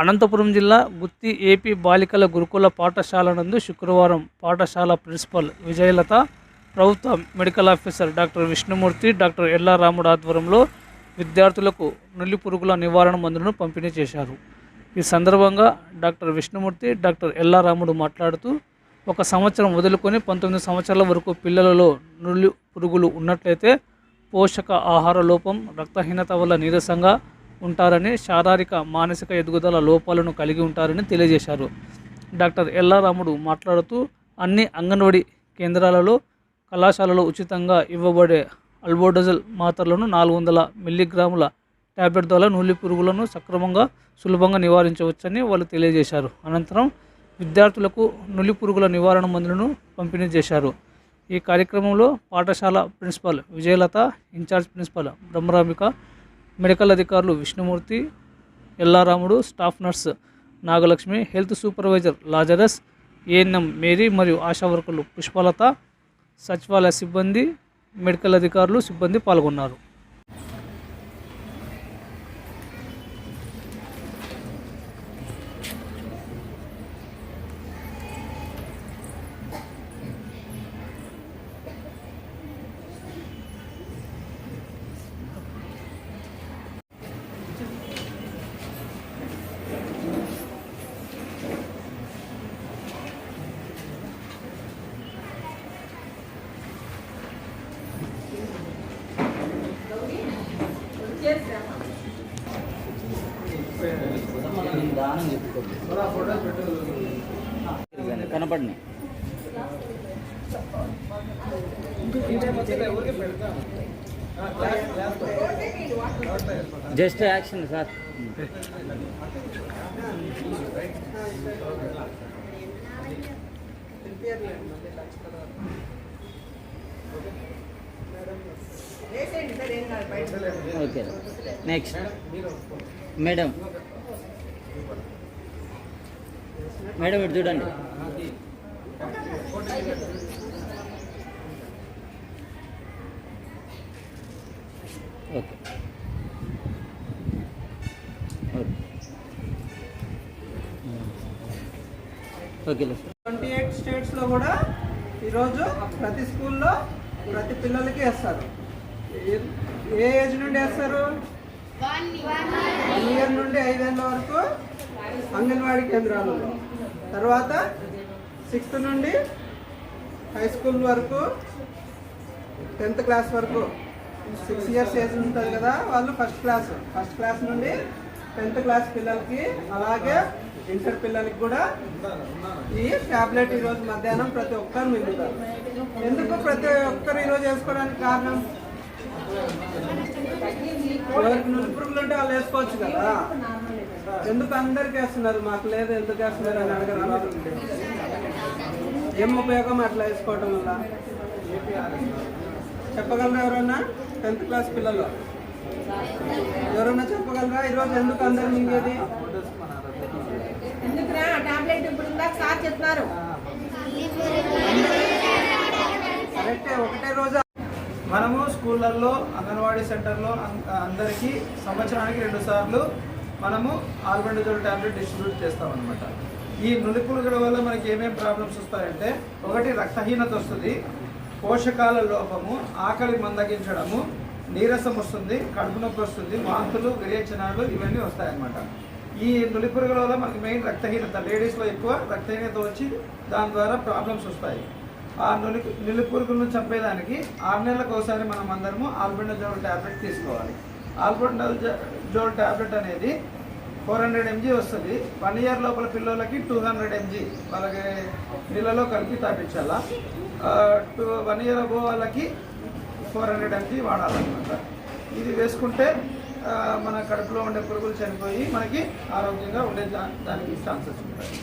అనంతపురం జిల్లా గుత్తి ఏపీ బాలికల గురుకుల పాఠశాల నందు శుక్రవారం పాఠశాల ప్రిన్సిపల్ విజయలత ప్రభుత్వ medical officer doctor Vishnumurthy doctor Ella Ramudu ఆధ్వర్యంలో విద్యార్థులకు నులి పురుగుల నివారణ మందులను పంపిణీ చేశారు. ఈ సందర్భంగా డాక్టర్ విష్ణుమూర్తి డాక్టర్ ఎల్లా రాముడు మాట్లాడుతూ ఒక సంవత్సరం వదులుకొని పంతొమ్మిది సంవత్సరాల వరకు పిల్లలలో నులి పురుగులు ఉన్నట్లయితే పోషక ఆహార లోపం రక్తహీనత వల్ల నీరసంగా ఉంటారని శారీరక మానసిక ఎదుగుదల లోపాలను కలిగి ఉంటారని తెలియజేశారు. డాక్టర్ ఎల్లారాముడు మాట్లాడుతూ అన్ని అంగన్వాడీ కేంద్రాలలో కళాశాలలో ఉచితంగా ఇవ్వబడే అల్బోడజల్ మాత్రలను నాలుగు వందల మిల్లీగ్రాముల ట్యాబ్లెట్ ద్వారా నూలి పురుగులను సక్రమంగా సులభంగా నివారించవచ్చని వాళ్ళు తెలియజేశారు. అనంతరం విద్యార్థులకు నులి పురుగుల నివారణ మందులను పంపిణీ చేశారు. ఈ కార్యక్రమంలో పాఠశాల principal Vijayalatha incharge principal Brahmarambika medical అధికారులు Vishnumurthy Ellaramudu staff nurse Nagalakshmi health supervisor Lazarus ANM Mary మరియు ఆశా వర్కర్లు పుష్పలత సచివాలయ సిబ్బంది మెడికల్ అధికారులు సిబ్బంది పాల్గొన్నారు. దానం చెప్పుకోండి కనపడినాయి just action sir. Okay. Next madam madam ఇటు చూడండి. Okay. Okay. Okay twenty eight స్టేట్స్లో కూడా ఈరోజు ప్రతి స్కూల్లో ప్రతి పిల్లలకి వేస్తారు. ఏ- ఏ ఏజ్ నుండి వేస్తారు? వన్ ఇయర్ నుండి ఐదేళ్ళ వరకు? అంగన్వాడీ కేంద్రాలలో తర్వాత సిక్స్త్ నుండి హై స్కూల్ వరకు టెన్త్ క్లాస్ వరకు. సిక్స్ ఇయర్స్ ఏజ్ ఉంటుంది కదా వాళ్ళు ఫస్ట్ క్లాస్. ఫస్ట్ క్లాస్ నుండి టెన్త్ క్లాస్ పిల్లలకి అలాగే ఇంటర్ పిల్లలకి కూడా ఈ టాబ్లెట్ ఈరోజు మధ్యాహ్నం ప్రతి ఒక్కరు మింగుతారు. ఎందుకు ప్రతి ఒక్కరు ఈరోజు వేసుకోవడానికి కారణం? ఎవరికి ఉంటే వాళ్ళు వేసుకోవచ్చు కదా. ఎందుకు అందరికి వేస్తున్నారు? మాకు లేదు ఎందుకు వేస్తున్నారు అని అడగరు ఏం ఉపయోగం అట్లా వేసుకోవటం వల్ల? చెప్పగలరా ఎవరన్నా? టెన్త్ క్లాస్ పిల్లలు. ఎవరన్నా చెప్పగలరా? ఈరోజు ఎందుకు అందరు మింగేది? ఎందుకురా? టాబ్లెట్ ఇప్పుడు ఇందాక సార్ చెప్తున్నారు కరెక్టే ఒకటే రోజు మనము స్కూళ్ళల్లో అంగన్వాడీ సెంటర్లో అం- అందరికీ సంవత్సరానికి రెండు సార్లు మనము ఆల్బెండజోల్ టాబ్లెట్ డిస్ట్రిబ్యూట్ చేస్తామన్నమాట. ఈ నులిపులుగడ వల్ల మనకి ఏమేమి ప్రాబ్లమ్స్ వస్తాయంటే ఒకటి రక్తహీనత వస్తుంది పోషకాల లోపము ఆకలి మందగించడము నీరసం వస్తుంది కడుపు నొప్పి వస్తుంది వాంతులు విరేచనాలు ఇవన్నీ వస్తాయన్నమాట. ఈ నులిపురుగుల వల్ల మనకి మెయిన్ రక్తహీనత లేడీస్లో ఎక్కువ రక్తహీనత వచ్చి దాని ద్వారా ప్రాబ్లమ్స్ వస్తాయి. ఆ నులి నులి పురుగులను చంపేదానికి ఆరు నెలలకు ఒకసారి మనం అందరము ఆల్బెండజోల్ ట్యాబ్లెట్ తీసుకోవాలి. ఆల్బెండజోల్ ట్యాబ్లెట్ అనేది ఫోర్ హండ్రెడ్ ఎంజీ వస్తుంది. వన్ ఇయర్ లోపల పిల్లలకి టూ హండ్రెడ్ ఎంజీ వాళ్ళకి నీళ్ళలో కలిపి తాపించాలా? టూ వన్ ఇయర్ అబో వాళ్ళకి ఫోర్ హండ్రెడ్ ఎంజీ వాడాలన్నమాట. ఇది వేసుకుంటే మన కడుపులో ఉండే పురుగులు చనిపోయి మనకి ఆరోగ్యంగా ఉండే దానికి ఛాన్సెస్ ఉంటాయి.